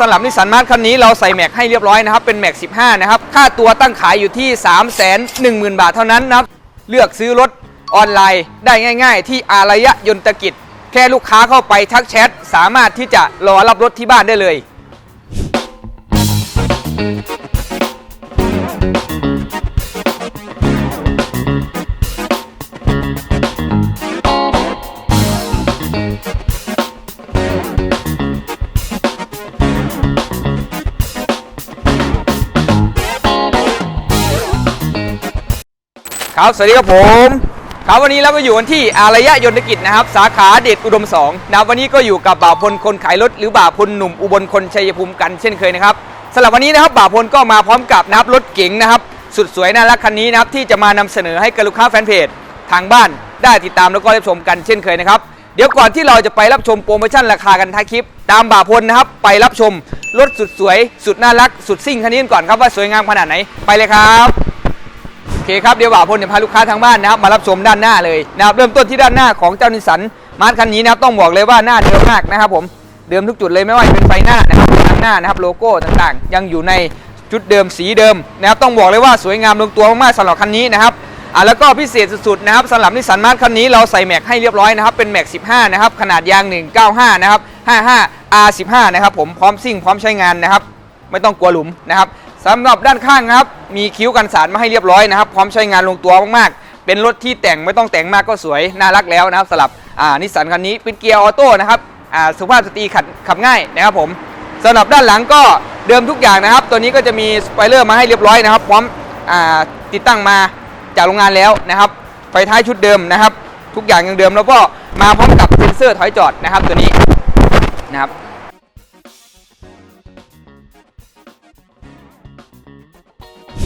สำหรับนิสสันมาร์ทคันนี้เราใส่แม็กให้เรียบร้อยนะครับ เป็นแม็ก 15 นะครับ ค่าตัวตั้งขายอยู่ที่ 3 1 0 0 0 0 บาทเท่านั้นนะครับ เลือกซื้อรถออนไลน์ได้ง่าย ๆ ที่อารยะยนตกิจ แค่ลูกค้าเข้าไปทักแชท สามารถที่จะรอรับรถที่บ้านได้เลย ครับ สวัสดีครับผม ครับวันนี้เราก็อยู่กันที่อารยะยนตกิจนะครับ สาขาเดชอุดม2นะวันนี้ก็อยู่กับบ่าวพลคนขายรถหรือบ่าวพลหนุ่มอุบลคนชัยภูมิกันเช่นเคยนะครับสำหรับวันนี้นะครับบ่าวพลก็มาพร้อมกับนะครับรถเก๋งนะครับ สุดสวยน่ารักคันนี้นะครับที่จะมานำเสนอให้กับลูกค้าแฟนเพจทางบ้านได้ติดตามแล้วก็รับชมกันเช่นเคยนะครับเดี๋ยวก่อนที่เราจะไปรับชมโปรโมชั่นราคากันท้ายคลิป ตามบ่าวพลนะครับ ไปรับชมรถสุดสวย สุดน่ารัก สุดซิ่งคันนี้ก่อนครับว่าสวยงามขนาดไหนไปเลยครับ เคครับเดี๋ยวบ่าวพลจะพาลูกค้าทางบ้านนะครับมารับชมด้านหน้าเลยนะครับเริ่มต้นที่ด้านหน้าของเจ้านิสันมาร์ทคันนี้นะครับต้องบอกเลยว่าหน้าเดิมมากนะครับผมเดิมทุกจุดเลยไม่ว่าจะเป็นไฟหน้านะครับทางหน้านะครับโลโก้ต่างๆ ยังอยู่ในจุดเดิมสีเดิมนะครับต้องบอกเลยว่าสวยงามลงตัวมากๆสำหรับคันนี้นะครับอะแล้วก็พิเศษสุดๆนะครับสำหรับนิสสันมาร์ทคันนี้เราใส่แม็กให้เรียบร้อยนะครับเป็นแม็ก 15 นะครับ ขนาดยาง 195 นะครับ 55 R15 นะครับผมพร้อมซิ่งพร้อมใช้งานนะครับ ไม่ต้องกลัวหลุมนะครับ สำหรับด้านข้างครับ มีคิ้วกันสารมาให้เรียบร้อยนะครับ พร้อมใช้งานลงตัวมากๆ เป็นรถที่แต่งไม่ต้องแต่งมากก็สวย น่ารักแล้วนะครับสำหรับนิสสันคันนี้เป็นเกียร์ออโต้นะครับสุภาพสตรีขับขับง่ายนะครับผมสำหรับด้านหลังก็เดิมทุกอย่างนะครับ ตัวนี้ก็จะมีสปอยเลอร์มาให้เรียบร้อยนะครับ พร้อมอติดตั้งมาจากโรงงานแล้วนะครับ ไฟท้ายชุดเดิมนะครับ ทุกอย่างยังเดิมแล้วก็มาพร้อมกับเซ็นเซอร์ถอยจอดนะครับตัวนี้นะครับ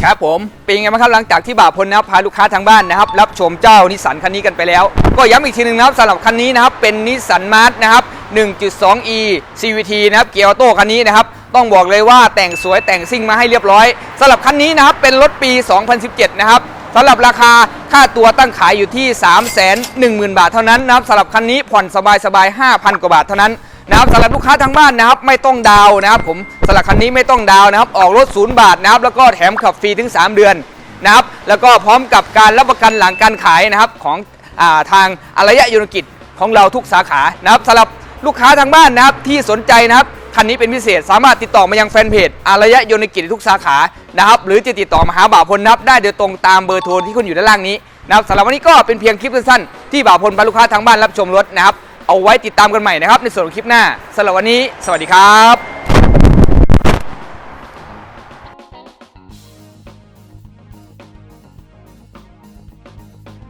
ครับผมเป็นยังไงบ้างครับหลังจากที่บ่าวพลนะครับพาลูกค้าทางบ้านนะครับ รับชมเจ้านิสสันคันนี้กันไปแล้ว ก็ย้ำอีกทีหนึ่งนะครับสำหรับคันนี้นะครับเป็นนิสสันมาร์ทนะครับ 1.2e CVT นะครับเกียร์ออโต้คันนี้นะครับต้องบอกเลยว่าแต่งสวยแต่งซิ่งมาให้เรียบร้อยสำหรับคันนี้นะครับเป็นรถปี 2017 นะครับสำหรับราคาค่าตัวตั้งขายอยู่ที่ 3 1 0 0 0 0 บาทเท่านั้นนะครับสำหรับคันนี้ผ่อนสบายๆ5,000 กว่าบาทเท่านั้น นะครับสำหรับลูกค้าทางบ้านนะครับไม่ต้องดาวนะครับผมสำหรับคันนี้ไม่ต้องดาวนะครับ ออกรถศูนย์บาทนะครับแล้วก็แถมขับฟรีถึง 3 เดือนนะครับแล้วก็พร้อมกับการรับประกันหลังการขายนะครับของอาทางอารยะยุนกิจของเราทุกสาขานะครับสำหรับลูกค้าทางบ้านนะครับที่สนใจนะครับคันนี้เป็นพิเศษสามารถติดต่อมายังแฟนเพจอารยะยนกิจทุกสาขานะครับหรือจะติดต่อมาหาบ่าวพลนับได้โดยตรงตามเบอร์โทรที่คุณอยู่ด้านล่างนี้นะครับสำหรับวันนี้ก็เป็นเพียงคลิปสั้นๆที่บ่าวพลพาลูกค้าทางบ้านรับชมรถนะครับ เอาไว้ติดตามกันใหม่นะครับในส่วนของคลิปหน้าสำหรับวันนี้ สวัสดีครับ